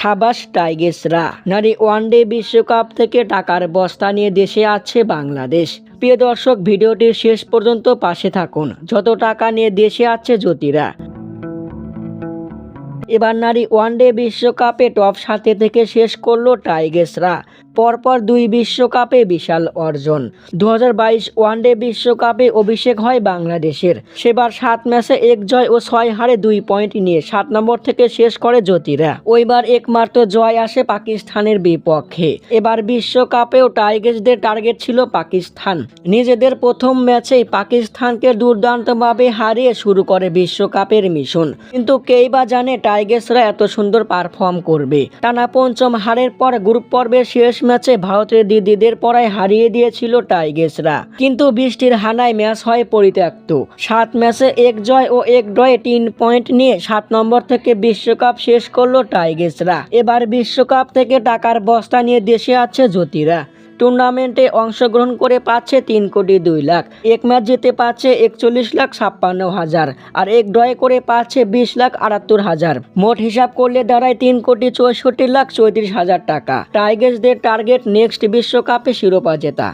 সাবাস টাইগেসরা নারী ওয়ানডে বিশ্বকাপ থেকে টাকার বস্তা নিয়ে দেশে আছে বাংলাদেশ। প্রিয় দর্শক, ভিডিওটির শেষ পর্যন্ত পাশে থাকুন। যত টাকা নিয়ে দেশে আছে জ্যোতিরা। এবার নারী ওয়ানডে বিশ্বকাপে টপ সাথে থেকে শেষ করল টাইগেসরা পরপর দুই বিশ্বকাপে বিশাল অর্জন। দু ওয়ানডে বিশ্বকাপে অভিষেক হয় বাংলাদেশের। সেবার সাত ম্যাচে এক জয় ও ছয় হারে দুই পয়েন্ট নিয়ে সাত নম্বর থেকে শেষ করে জ্যোতিরা। ওইবার একমাত্র জয় আসে পাকিস্তানের বিপক্ষে। এবার বিশ্বকাপেও টাইগার্সদের টার্গেট ছিল পাকিস্তান। নিজেদের প্রথম ম্যাচেই পাকিস্তানকে দুর্দান্তভাবে হারিয়ে শুরু করে বিশ্বকাপের মিশন। কিন্তু কেই বা জানে টাইগার্সরা এত সুন্দর পারফর্ম করবে। টানা পঞ্চম হারের পর গ্রুপ পর্বের শেষ ম্যাচে ভারতের দিদিদের পড়ায় হারিয়ে দিয়েছিল টাইগার্সরা কিন্তু বৃষ্টির হানায় ম্যাচ হয় পরিত্যক্ত। সাত ম্যাচে এক জয় ও এক ড্রয়ে তিন পয়েন্ট নিয়ে সাত নম্বর থেকে বিশ্বকাপ শেষ করল টাইগার্সরা এবার বিশ্বকাপ থেকে টাকার বস্তা নিয়ে দেশে আছে জ্যোতিরা। টুর্নামেন্টে অংশগ্রহণ করে পাচ্ছে তিন কোটি দুই লাখ। এক ম্যাচ জিতে পাচ্ছে একচল্লিশ লাখ ছাপ্পান্ন হাজার আর এক ড্রয়ে করে পাচ্ছে বিশ লাখ আটাত্তর হাজার। মোট হিসাব করলে দাঁড়ায় তিন কোটি চৌষট্টি লাখ চৌত্রিশ হাজার টাকা। টাইগার্সদের টার্গেট নেক্সট বিশ্বকাপে শিরোপা জেতা।